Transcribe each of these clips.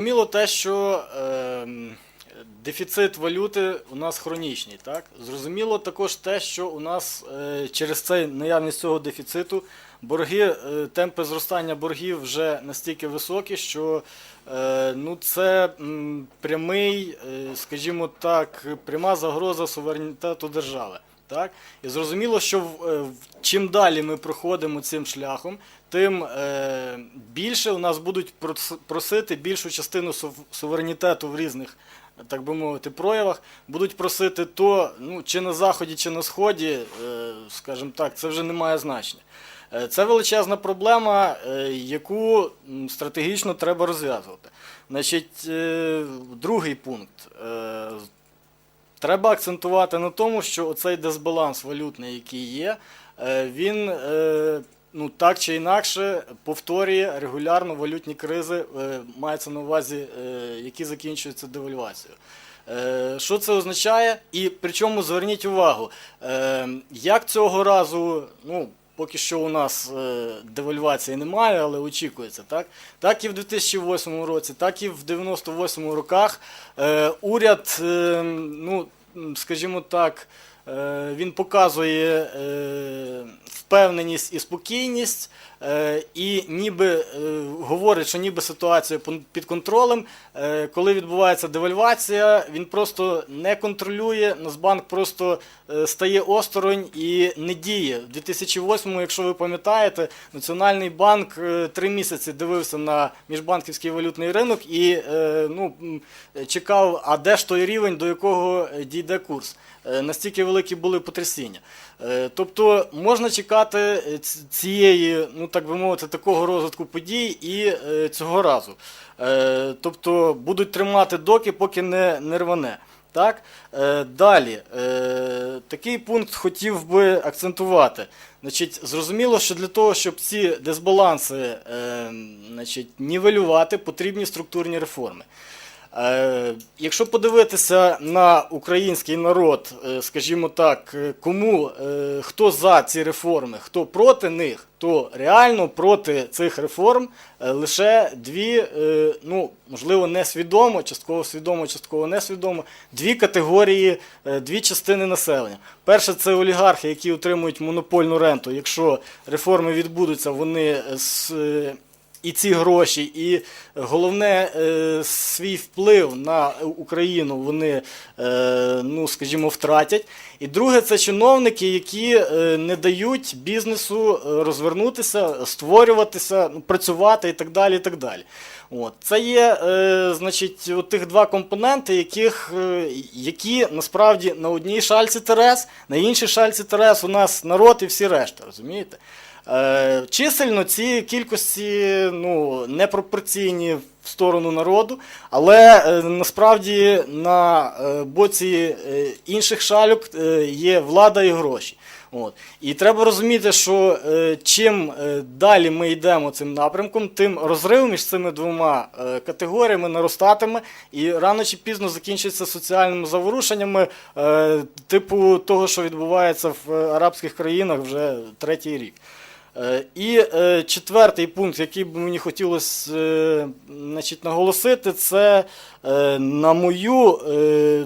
Зрозуміло те, що е, дефіцит валюти у нас хронічний. Так? Зрозуміло також те, що у нас е, через цей наявність цього дефіциту борги, е, темпи зростання боргів вже настільки високі, що е, ну, це прямий, е, скажімо так, пряма загроза суверенітету держави. Так? І зрозуміло, що в- е, чим далі ми проходимо цим шляхом, тим е, більше у нас будуть прос- просити більшу частину суверенітету в різних, так би мовити, проявах, будуть просити то, ну, чи на заході, чи на сході, е, скажімо так, це вже не має значення. Е, Це величезна проблема, е, яку стратегічно треба розв'язувати. Значить, другий пункт. Треба акцентувати на тому, що оцей дисбаланс валютний, який є, е, він е, ну, так чи інакше повторює регулярно валютні кризи, е, мається на увазі, які закінчуються девальвацією. Що це означає? І причому зверніть увагу, як цього разу, ну, поки що у нас девальвації немає, але очікується, так? Так і в 2008 році, так і в 98 роках уряд, ну, скажімо так, він показує е, впевненість і спокійність, е, і ніби е, говорить, що ніби ситуація під контролем. Е, Коли відбувається девальвація, він просто не контролює. Нацбанк просто е, стає осторонь і не діє. У 2008-му, якщо ви пам'ятаєте, Національний банк е, три місяці дивився на міжбанківський валютний ринок і е, ну, чекав, а де ж той рівень, до якого е, дійде курс. Е, Настільки великі були потрясіння. Е, Тобто можна чекати е, цієї, ну так би мовити, такого розвитку подій і е, цього разу. Тобто будуть тримати доки, поки не, не рване. Так? Далі, такий пункт хотів би акцентувати. Значить, зрозуміло, що для того, щоб ці дисбаланси значить, нівелювати, потрібні структурні реформи. Е, Якщо подивитися на український народ, е, скажімо так, е, кому хто за ці реформи, хто проти них, то реально проти цих реформ лише дві, ну можливо, несвідомо, частково свідомо, частково несвідомо, дві категорії, дві частини населення. Перше це олігархи, які отримують монопольну ренту. Якщо реформи відбудуться, вони з і ці гроші, і головне е, свій вплив на Україну вони, е, ну скажімо, втратять. І друге, це чиновники, які е, не дають бізнесу розвернутися, створюватися, ну, працювати і так далі. І так далі. От. Це є значить, тих два компоненти, яких, які насправді на одній шальці Терес, на іншій шальці Терес у нас народ і всі решта, розумієте? Чисельно ці кількості ну, непропорційні в сторону народу, але е, насправді на е, боці е, інших шальок е, є влада і гроші. От. І треба розуміти, що е, чим далі ми йдемо цим напрямком, тим розрив між цими двома е, категоріями наростатиме і рано чи пізно закінчиться соціальними заворушеннями, е, типу того, що відбувається в арабських країнах вже третій рік. Е, І е, четвертий пункт, який би мені хотілося е, значить, наголосити, це, на мою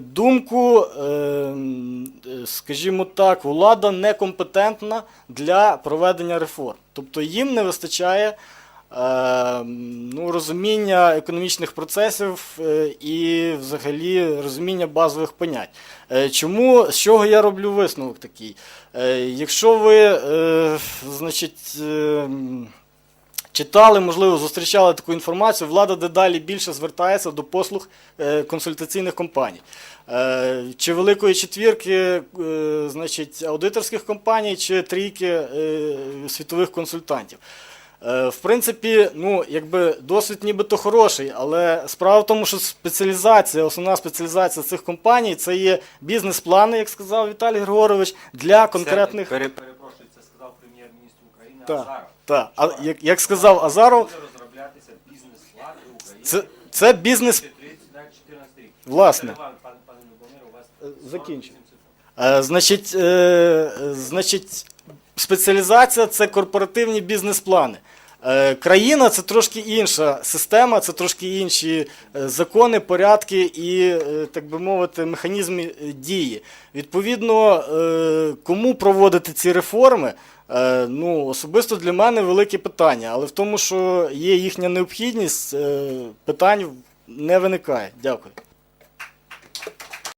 думку, скажімо так, влада некомпетентна для проведення реформ. Тобто їм не вистачає ну, розуміння економічних процесів е, і взагалі розуміння базових понять. Е, Чому з чого я роблю висновок такий? Е, Якщо ви, значить, е, читали, можливо, зустрічали таку інформацію, влада дедалі більше звертається до послуг консультаційних компаній. Чи великої четвірки, значить, аудиторських компаній, чи трійки світових консультантів. Е, В принципі, ну, якби досвід нібито хороший, але справа в тому, що спеціалізація, основна спеціалізація цих компаній це є бізнес-плани, як сказав Віталій Григорович, для конкретних. Це, перепрошую, це сказав прем'єр-міністр України Так, Азаров. так. А як, як сказав Азаров, Буде розроблятися бізнес-план України. це, це бізнес. 2014 рік. Власне. Пане, пане Любомир, у вас Е, закінчу. Е, Значить, е, е, значить, спеціалізація це корпоративні бізнес-плани. Е, Країна це трошки інша система, це трошки інші е, закони, порядки і, е, так би мовити, механізми дії. Відповідно, кому проводити ці реформи, ну, особисто для мене велике питання, але в тому, що є їхня необхідність, питань не виникає. Дякую.